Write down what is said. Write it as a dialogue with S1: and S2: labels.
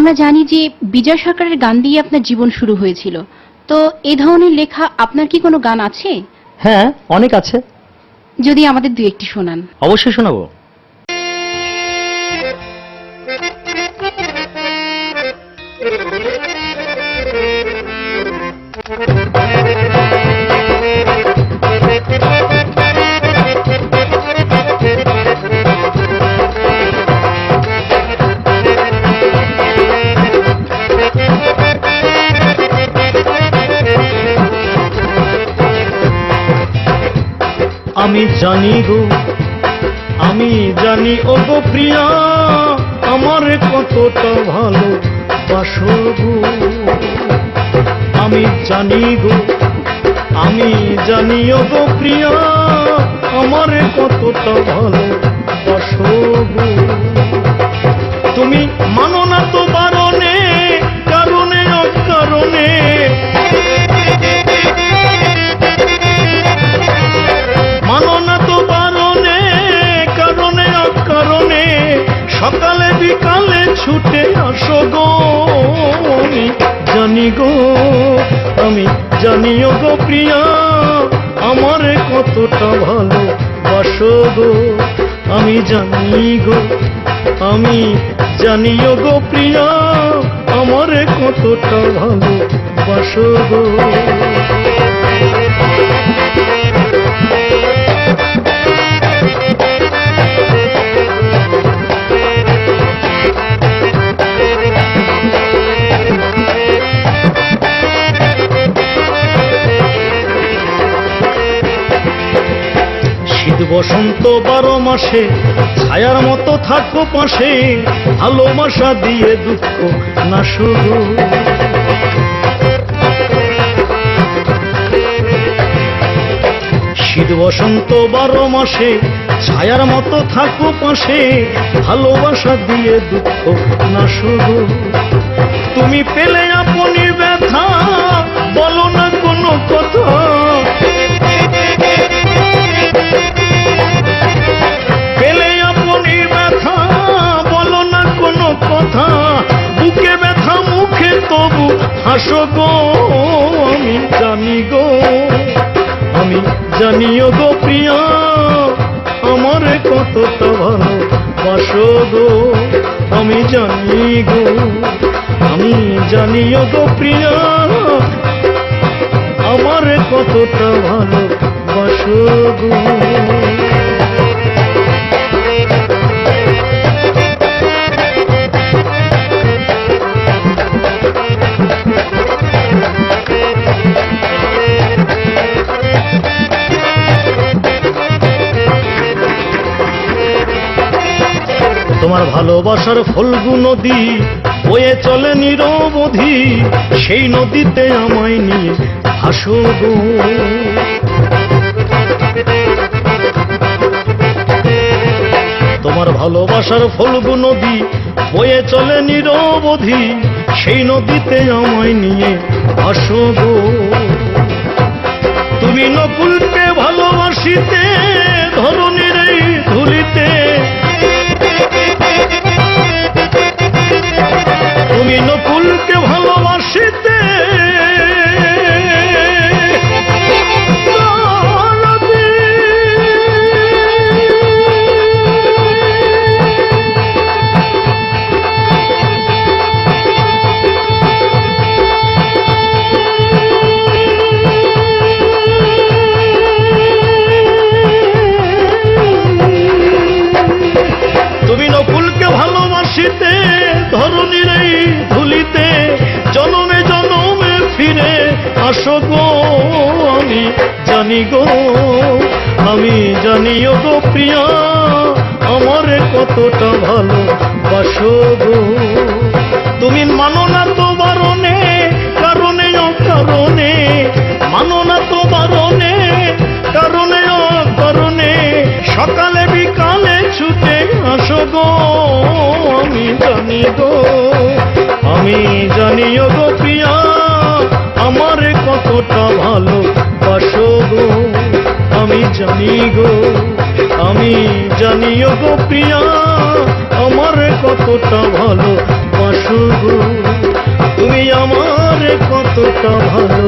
S1: আমরা জানি যে বিজয় সরকারের গান দিয়ে আপনার জীবন শুরু হয়েছিল। তো এ ধরনের লেখা আপনার কি কোনো গান আছে?
S2: হ্যাঁ অনেক আছে।
S1: যদি আমাদের দু একটি শোনান।
S2: অবশ্যই শোনাবো। আমি জানি গো, আমি জানি, ও গো প্রিয়া, আমার কতটা ভালো বাসো গো। আমি জানি গো, আমি জানি, ও গো প্রিয়া, আমার কতটা ভালো বাসো গো। গো, আমি জানিও গো প্রিয়া, আমার কতটা ভালো বাসো গো। আমি জানি গো, আমি জানিও গো প্রিয়া, আমার কতটা ভালো বাসো গো। বসন্ত বারো মাসে, ছায়ার মতো থাকো পাশে, ভালোবাসা দিয়ে দুঃখ না শুধু। শীত বসন্ত বারো মাসে, ছায়ার মতো থাকো পাশে, ভালোবাসা দিয়ে দুঃখ না শুধু। হাসো গো, আমি জানি গো, আমি জানিও গো প্রিয়া, আমার কতটা ভালো বাসো গো, আমি জানি গো, আমি জানিও গো প্রিয়া, আমার কতটা ভালো বাসো গো। তোমার ভালোবাসার ফলগু নদী বয়ে চলে নিরবধি সেই নদীতে আমায় নিয়ে ভাসো তোমার ভালোবাসার ফলগু নদী বয়ে চলে নিরবধি সেই নদীতে আমায় নিয়ে ভাসো তুমি নকুলকে ভালোবাসিতে ধরনের এই ধুলিতে ভালোবাসিতে ধরনীর এই ধুলিতে জনমে জনমে ফিরে আসো গো, আমি জানি গো, আমি জানিও গো প্রিয়া, আমার কতটা ভালো বাসো গো। তুমি মানো না তো বারণে, কারণে অকারণে, মানো না তো বারণে, কারণে অকারণে, সকালে বিকালে ছুটে আসো গো। জানি গো, আমি জানিও গো প্রিয়া, আমার কতটা ভালো বাসো গো। আমি জানি গো, আমি জানিও গো প্রিয়া, আমার কতটা ভালো বাসো গো। তুমি আমার কতটা ভালো